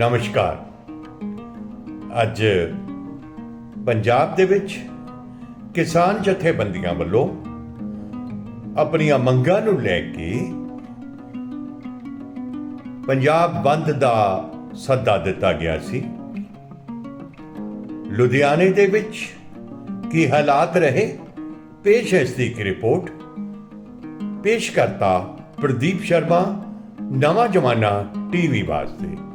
ਨਮਸਕਾਰ। ਅੱਜ ਪੰਜਾਬ ਦੇ ਵਿੱਚ ਕਿਸਾਨ ਜਥੇਬੰਦੀਆਂ ਵੱਲੋਂ ਆਪਣੀਆਂ ਮੰਗਾਂ ਨੂੰ ਲੈ ਕੇ ਪੰਜਾਬ ਬੰਦ ਦਾ ਸੱਦਾ ਦਿੱਤਾ ਗਿਆ ਸੀ। ਲੁਧਿਆਣੇ ਦੇ ਵਿੱਚ ਕੀ ਹਾਲਾਤ ਰਹੇ? ਪੇਸ਼ ਹੈ ਇਸ ਦੀ ਇੱਕ ਰਿਪੋਰਟ। ਪੇਸ਼ ਕਰਤਾ ਪ੍ਰਦੀਪ ਸ਼ਰਮਾ, ਨਵਾਂ ਜਮਾਨਾ ਟੀਵੀ ਵਾਸਤੇ।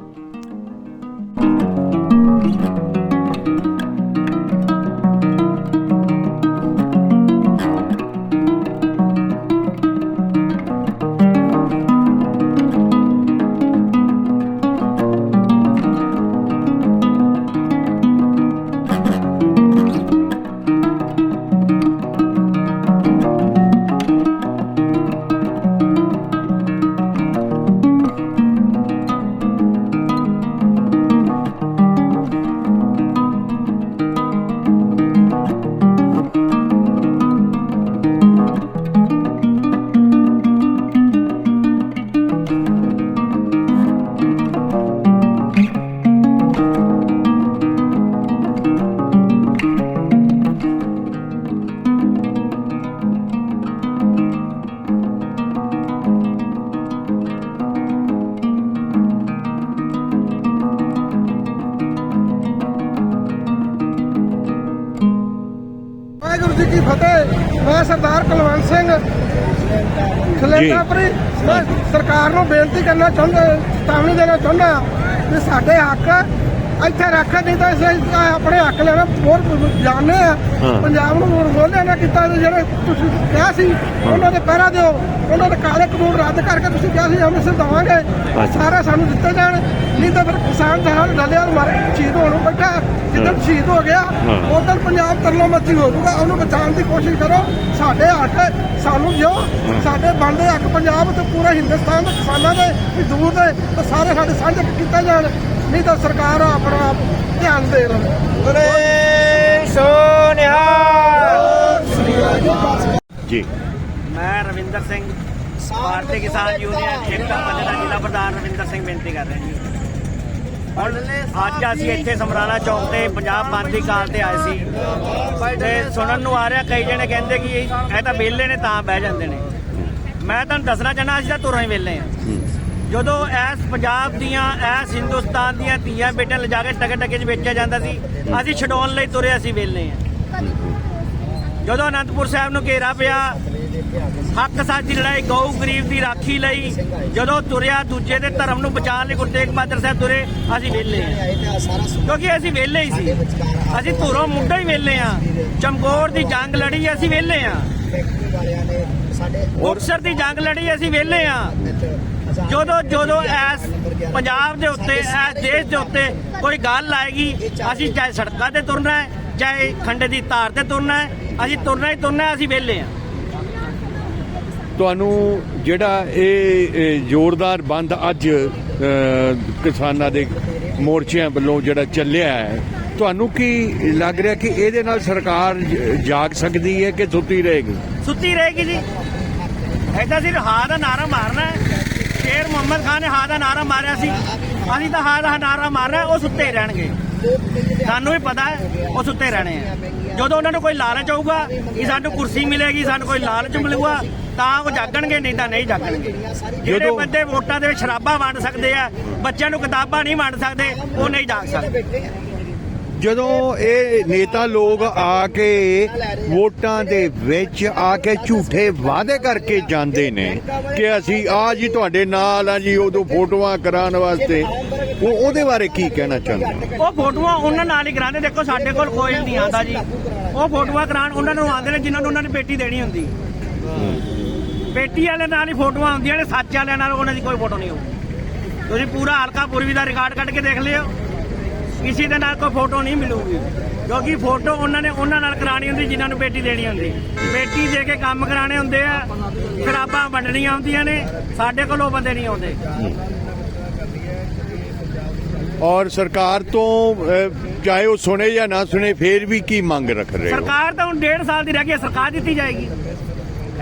ਜੀ ਕੀ ਫਤਿਹ ਮੈਂ ਸਰਦਾਰ ਕੁਲਵੰਤ ਸਿੰਘ। ਖਲੇਟਾਪੁਰੀ ਮੈਂ ਸਰਕਾਰ ਨੂੰ ਬੇਨਤੀ ਕਰਨਾ ਚਾਹੁੰਦਾ ਚੇਤਾਵਨੀ ਦੇਣਾ ਚਾਹੁੰਦਾ ਕਿ ਸਾਡੇ ਹੱਕ ਇੱਥੇ ਰੱਖ ਨਹੀਂ ਤਾਂ ਅਸੀਂ ਆਪਣੇ ਹੱਕ ਲੈਣਾ ਬਹੁਤ ਜਾਣਦੇ ਆ। ਪੰਜਾਬ ਨੂੰ ਬੋਲਿਆ ਨਾ ਕੀਤਾ ਤੇ ਜਿਹੜੇ ਤੁਸੀਂ ਕਿਹਾ ਸੀ ਉਹਨਾਂ ਦੇ ਪਹਿਰਾ ਦਿਓ। ਉਹਨਾਂ ਦੇ ਕਾਲੇ ਕਾਨੂੰਨ ਰੱਦ ਕਰਕੇ ਤੁਸੀਂ ਕਿਹਾ ਸੀ ਅੰਮ੍ਰਿਤਸਰ ਦਵਾਂਗੇ। ਸਾਰਾ ਸਾਨੂੰ ਦਿੱਤੇ ਜਾਣ। ਨਹੀਂ ਤਾਂ ਫਿਰ ਕਿਸਾਨ ਜਹਾਂ ਡਲਿਆ ਮਾਰ ਸ਼ਹੀਦ ਹੋਣ ਬੈਠਾ। ਜਿੱਦਾਂ ਸ਼ਹੀਦ ਹੋ ਗਿਆ ਉਦੋਂ ਪੰਜਾਬ ਤਰਲੋ ਮੱਤੀ ਹੋ ਜਾਊਗਾ। ਉਹਨੂੰ ਬਚਾਉਣ ਦੀ ਕੋਸ਼ਿਸ਼ ਕਰੋ। ਸਾਡੇ ਹੱਕ ਸਾਨੂੰ ਦਿਓ। ਸਾਡੇ ਬਣਦੇ ਹੱਕ ਪੰਜਾਬ ਤੇ ਪੂਰੇ ਹਿੰਦੁਸਤਾਨ ਦੇ ਕਿਸਾਨਾਂ ਦੇ ਵੀ ਦੂਰ ਦੇ ਸਾਰੇ ਸਾਡੇ ਸਾਂਝੇ ਕੀਤੇ ਜਾਣ। ਨਹੀਂ ਤਾਂ ਸਰਕਾਰ ਆਪਣਾ ਆਪ ਧਿਆਨ ਦੇ ਰਹੇ ਜੀ। ਮੈਂ ਰਵਿੰਦਰ ਸਿੰਘ ਭਾਰਤੀ ਕਿਸਾਨ ਯੂਨੀਅਨ ਏਕਤਾ ਪੰਜ ਦਾ ਜ਼ਿਲ੍ਹਾ ਪ੍ਰਧਾਨ ਰਵਿੰਦਰ ਸਿੰਘ ਬੇਨਤੀ ਕਰ ਰਿਹਾ ਜੀ। ਹੁਣ ਅੱਜ ਅਸੀਂ ਇੱਥੇ ਸਮਰਾਲਾ ਚੌਕ ਤੇ ਪੰਜਾਬ ਬੰਦ ਦੀ ਕਾਲ ਤੇ ਆਏ ਸੀ ਤੇ ਸੁਣਨ ਨੂੰ ਆ ਰਿਹਾ ਕਈ ਜਣੇ ਕਹਿੰਦੇ ਕਿ ਇਹ ਤਾਂ ਵਿਹਲੇ ਨੇ ਤਾਂ ਬਹਿ ਜਾਂਦੇ ਨੇ। ਮੈਂ ਤੁਹਾਨੂੰ ਦੱਸਣਾ ਚਾਹਨਾ ਅਸੀਂ ਤਾਂ ਤੁਰਾਂ ਹੀ ਵਿਹਲੇ ਆ ਜਦੋਂ ਐਸ ਪੰਜਾਬ ਦੀਆਂ ਐਸ ਹਿੰਦੁਸਤਾਨ ਦੀਆਂ ਧੀਆਂ ਬੇਟੇ ਲਿਜਾ ਕੇ ਟਕੇ ਟਕੇ 'ਚ ਵੇਚਿਆ ਜਾਂਦਾ ਸੀ ਅਸੀਂ ਛਡਾਉਣ ਲਈ ਤੁਰੇ ਅਸੀਂ ਵਿਹਲੇ ਆ ਜਦੋਂ ਅਨੰਦਪੁਰ ਸਾਹਿਬ ਨੂੰ ਘੇਰਾ ਪਿਆ ਹੱਕ ਸਾਡੀ ਲੜਾਈ ਗਊ ਗਰੀਬ ਦੀ ਰਾਖੀ ਲਈ ਜਦੋਂ ਤੁਰਿਆ ਦੂਜੇ ਦੇ ਧਰਮ ਨੂੰ ਬਚਾਉਣ ਲਈ ਗੁਰੂ ਤੇਗ ਬਹਾਦਰ ਸਾਹਿਬ ਤੁਰੇ ਅਸੀਂ ਵਿਹਲੇ ਆ ਕਿਉਂਕਿ ਅਸੀਂ ਵਿਹਲੇ ਹੀ ਸੀ। ਅਸੀਂ ਧੁਰੋਂ ਮੁੰਡਾ ਹੀ ਵਿਹਲੇ ਆ ਚਮਕੌਰ ਦੀ ਜੰਗ ਲੜੀ ਅਸੀਂ ਵਿਹਲੇ ਆ ਮੁਕਤਸਰ ਦੀ ਜੰਗ ਲੜੀ ਅਸੀਂ ਵਿਹਲੇ ਆ ਜਦੋਂ ਜਦੋਂ ਐਸ ਪੰਜਾਬ ਦੇ ਉੱਤੇ ਐਸ ਦੇਸ਼ ਦੇ ਉੱਤੇ ਕੋਈ ਗੱਲ ਆਏਗੀ ਅਸੀਂ ਚਾਹੇ ਸੜਕਾਂ ਤੇ ਤੁਰਨਾ ਹੈ ਚਾਹੇ ਖੰਡੇ ਦੀ ਤਾਰ ਤੇ ਤੁਰਨਾ ਹੈ ਅਸੀਂ ਤੁਰਨਾ ਹੀ ਤੁਰਨਾ ਅਸੀਂ ਵਿਹਲੇ ਆ ਤੁਹਾਨੂੰ ਜਿਹੜਾ ਇਹ ਜ਼ੋਰਦਾਰ ਬੰਦ ਅੱਜ ਕਿਸਾਨਾਂ ਦੇ ਮੋਰਚਿਆਂ ਵੱਲੋਂ ਜਿਹੜਾ ਚੱਲਿਆ ਹੈ ਤੁਹਾਨੂੰ ਕੀ ਲੱਗ ਰਿਹਾ ਕਿ ਇਹਦੇ ਨਾਲ ਸਰਕਾਰ ਜਾਗ ਸਕਦੀ ਹੈ ਕਿ ਸੁੱਤੀ ਰਹੇਗੀ? ਸੁੱਤੀ ਰਹੇਗੀ ਜੀ। ਐਦਾਂ ਸਿਰ ਹਾ ਦਾ ਨਾਰਾ ਮਾਰਨਾ ਹੈ। ਸ਼ੇਰ ਮੁਹੰਮਦ ਖਾਨ ਨੇ ਹਾ ਦਾ ਨਾਰਾ ਮਾਰਿਆ ਸੀ। ਅਸੀਂ ਤਾਂ ਹਾ ਦਾ ਨਾਰਾ ਮਾਰਨਾ ਉਹ ਸੁੱਤੇ ਰਹਿਣਗੇ। ਸਾਨੂੰ ਵੀ ਪਤਾ ਹੈ ਉਹ ਸੁੱਤੇ ਰਹਿਣੇ ਆ। ਜਦੋਂ ਉਹਨਾਂ ਨੂੰ ਕੋਈ ਲਾਲਚ ਆਊਗਾ ਕਿ ਸਾਨੂੰ ਕੁਰਸੀ ਮਿਲੇਗੀ ਸਾਨੂੰ ਕੋਈ ਲਾਲਚ ਮਿਲੂਗਾ ਤਾਂ ਉਹ ਜਾਗਣਗੇ ਨਹੀਂ ਤਾਂ ਨਹੀਂ ਜਾਗਣਗੇ। ਜਿਹੜੇ ਬੰਦੇ ਵੋਟਾਂ ਦੇ ਵਿੱਚ ਸ਼ਰਾਬਾਂ ਵੰਡ ਸਕਦੇ ਆ ਬੱਚਿਆਂ ਨੂੰ ਕਿਤਾਬਾਂ ਨਹੀਂ ਵੰਡ ਸਕਦੇ ਉਹ ਨਹੀਂ ਜਾਗ ਸਕਦੇ। ਜਦੋਂ ਇਹ ਨੇਤਾ ਲੋਕ ਆ ਕੇ ਵੋਟਾਂ ਦੇ ਵਿੱਚ ਆ ਕੇ ਝੂਠੇ ਵਾਅਦੇ ਕਰਕੇ ਜਾਂਦੇ ਨੇ ਕਿ ਅਸੀਂ ਆ ਜੀ ਤੁਹਾਡੇ ਨਾਲ ਆ ਜੀ, ਉਦੋਂ ਫੋਟੋਆਂ ਕਰਾਉਣ ਵਾਸਤੇ, ਉਹ ਉਹਦੇ ਬਾਰੇ ਕੀ ਕਹਿਣਾ ਚਾਹੁੰਦੇ ਉਹ ਫੋਟੋਆਂ ਉਹਨਾਂ ਨਾਲ ਹੀ ਕਰਾਉਂਦੇ, ਦੇਖੋ ਸਾਡੇ ਕੋਲ ਕੋਈ ਨਹੀਂ ਆਂਦਾ ਜੀ। ਉਹ ਫੋਟੋਆਂ ਕਰਾਉਣ, ਉਹਨਾਂ ਨੂੰ ਆਉਂਦੇ ਨੇ ਜਿਨ੍ਹਾਂ ਨੂੰ ਉਹਨਾਂ ਨੇ ਪੇਟੀ ਦੇਣੀ ਹੁੰਦੀ। ਪੇਟੀ ਵਾਲੇ ਨਾਲ ਹੀ ਫੋਟੋਆਂ ਆਉਂਦੀਆਂ ਨੇ, ਸੱਚ ਵਾਲਿਆਂ ਨਾਲ ਉਹਨਾਂ ਦੀ ਕੋਈ ਫੋਟੋ ਨਹੀਂ ਹੋਊ। ਤੁਸੀਂ ਪੂਰਾ ਹਲਕਾ ਪੂਰਵੀ ਦਾ ਰਿਕਾਰਡ ਕੱਢ ਕੇ ਦੇਖ ਲਿਓ। ਕਿਸੇ ਦੇ ਨਾਲ ਕੋਈ ਫੋਟੋ ਨਹੀਂ ਮਿਲੂਗੀ। ਕਿਉਂਕਿ ਫੋਟੋ ਉਹਨਾਂ ਨੇ ਉਹਨਾਂ ਨਾਲ ਕਰਾਣੀ ਹੁੰਦੀ ਜਿਨ੍ਹਾਂ ਨੂੰ ਪੇਟੀ ਦੇਣੀ ਹੁੰਦੀ। ਪੇਟੀ ਦੇ ਕੇ ਕੰਮ ਕਰਾਣੇ ਹੁੰਦੇ ਆ ਸ਼ਰਾਬਾਂ ਵੰਡਣੀਆਂ ਹੁੰਦੀਆਂ ਨੇ ਸਾਡੇ ਕੋਲ ਬੰਦੇ ਨਹੀਂ ਆਉਂਦੇ। ਔਰ ਸਰਕਾਰ ਤੋਂ ਚਾਹੇ ਉਹ ਸੁਣੇ ਜਾਂ ਨਾ ਸੁਣੇ ਫੇਰ ਵੀ ਕੀ ਮੰਗ ਰੱਖ ਰਹੇ ਹੋ? ਸਰਕਾਰ ਤਾਂ ਹੁਣ 1.5 ਸਾਲ ਦੀ ਰਹਿ ਗਈ ਹੈ, ਸਰਕਾਰ ਦਿੱਤੀ ਜਾਏਗੀ।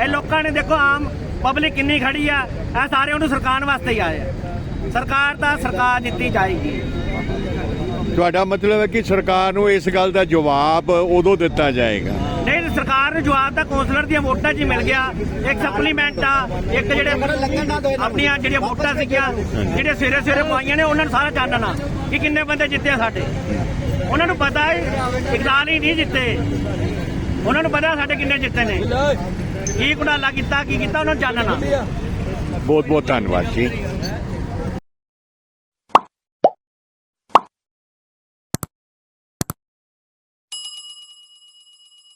ਇਹ ਲੋਕਾਂ ਨੇ ਦੇਖੋ ਆਮ ਪਬਲਿਕ ਕਿੰਨੀ ਖੜੀ ਆ ਇਹ ਸਾਰੇ ਉਹਨੂੰ ਸਰਕਾਰ ਵਾਸਤੇ ਹੀ ਆਏ ਆ। ਸਰਕਾਰ ਤਾਂ ਸਰਕਾਰ ਦਿੱਤੀ ਜਾਏਗੀ। ਤੁਹਾਡਾ ਮਤਲਬ ਹੈ ਕਿ ਸਰਕਾਰ ਨੂੰ ਇਸ ਗੱਲ ਦਾ ਜਵਾਬ ਉਦੋਂ ਦਿੱਤਾ ਜਾਏਗਾ। ਨਹੀਂ ਸਰਕਾਰ ਨੂੰ ਜਵਾਬ ਤਾਂ ਕੌਂਸਲਰ ਦੀਆਂ ਵੋਟਾਂ 'ਚ ਹੀ ਮਿਲ ਗਿਆ। ਇੱਕ ਸਪਲੀਮੈਂਟ ਆ ਇੱਕ ਜਿਹੜੇ ਆਪਣੀਆਂ ਜਿਹੜੀਆਂ ਵੋਟਾਂ ਸੀਗੀਆਂ ਜਿਹੜੇ ਸਵੇਰੇ ਸਵੇਰੇ ਪਾਈਆਂ ਨੇ ਉਹਨਾਂ ਨੂੰ ਸਾਰਾ ਜਾਣਨਾ ਕਿ ਕਿੰਨੇ ਬੰਦੇ ਜਿੱਤੇ ਆ ਸਾਡੇ? ਉਹਨਾਂ ਨੂੰ ਪਤਾ ਹੈ ਇਕਦਾਰ ਹੀ ਨਹੀਂ ਜਿੱਤੇ। ਉਹਨਾਂ ਨੂੰ ਪਤਾ ਸਾਡੇ ਕਿੰਨੇ ਜਿੱਤੇ ਨੇ। ਕੀ ਘੁਟਾਲਾ ਕੀਤਾ ਕੀ ਕੀਤਾ ਉਹਨਾਂ ਨੂੰ ਜਾਣਨਾ ਬਹੁਤ ਬਹੁਤ ਧੰਨਵਾਦ ਜੀ।